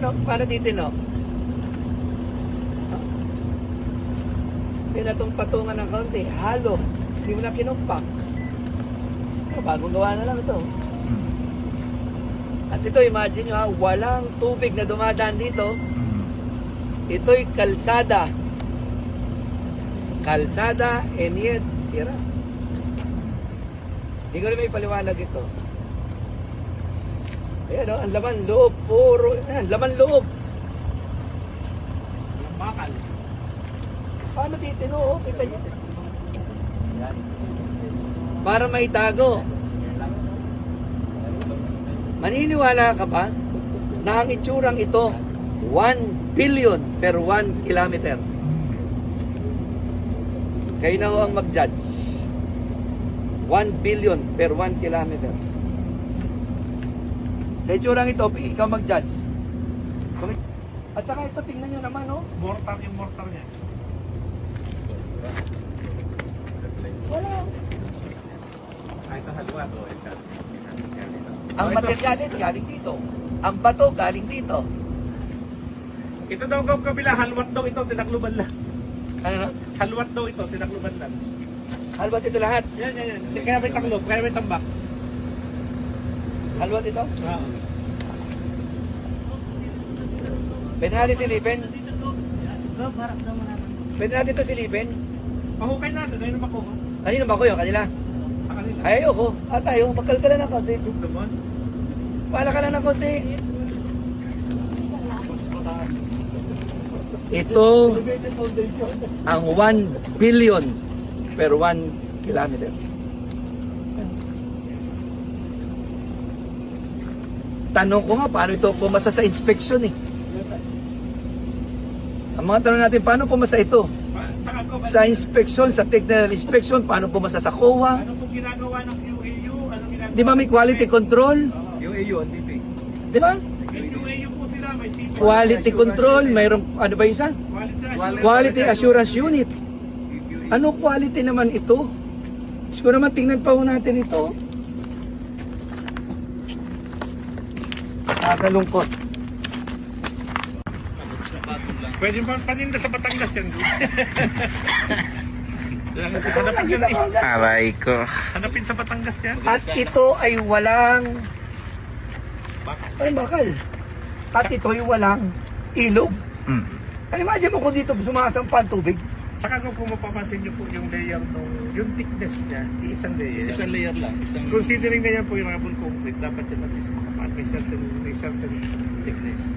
Ano, paano titino? Pinatong patungan ng kaunti, halo. Hindi mo na kinumpak. Bagong gawa na lang ito. At ito, imagine nyo ha, walang tubig na dumadaan dito. Ito'y kalsada. Kalsada, and yet, sira. Hindi ko rin may paliwanag ito. Ayan o, ang laman loob, puro, ayan, laman loob. Walang bakal. Paano titino? Oh, kita niyo. Para maitago. Maniniwala ka ba na ang itsurang ito 1 billion per 1 kilometer? Kayo na ho ang mag-judge. 1 billion per 1 kilometer. Sa itsurang ito, ikaw mag-judge. At saka ito, tingnan nyo naman, oh. Mortar yung mortar niya. Wala. Kahit ang halwa to, Ang materyales galing dito. Ang bato galing dito. Ito daw ang kabila, halwat daw ito, tinakluban lang. Ano? Halwat daw ito, tinakluban lang. Halwat ito lahat. Yan, yan, yan. Kaya may taklob, kaya may tambak. Halwat ito. Oo. Pwede natin silipin. Pwede natin ito silipin. Pahukay natin, ayun naman ko. Kanino ba ko yun? Kanila? Sa kanila. Ay, ayoko. At tayo, magkalkala ng konti. Naman. Pala ka lang ng konti. Ito ang 1 billion per 1 kilometer. Tanong ko nga, paano ito pumasa sa inspection eh? Ang mga tanong natin, paano pumasa ito? Sa inspection, sa technical inspection, paano pumasa sa COA? ano pong ginagawa ng UAU? Ano ginagawa? Di ba may quality control? UAU, on TV. Di ba? UAU po sila, may. Quality control, mayroong, ano ba isa? Quality, Quality assurance unit. Ano quality naman ito? Gusto ko naman tingnan pa ho natin ito. Nakakalungkot. Pwede pa paninda sa Batangas yan. Hanapin yan eh. Aray ko. Hanapin sa Batangas yan. At ito ay walang Bakal. ay bakal. At ito ay walang ilog. Mm. Ay, imagine mo kung dito sumasampa ang tubig. Saka kung mapapansin niyo po yung layer nung, yung thickness niya, isang layer. Isang layer lang. Isang Considering na yan po yung rubble concrete, dapat yan at least makapal. May certain, may certain thickness.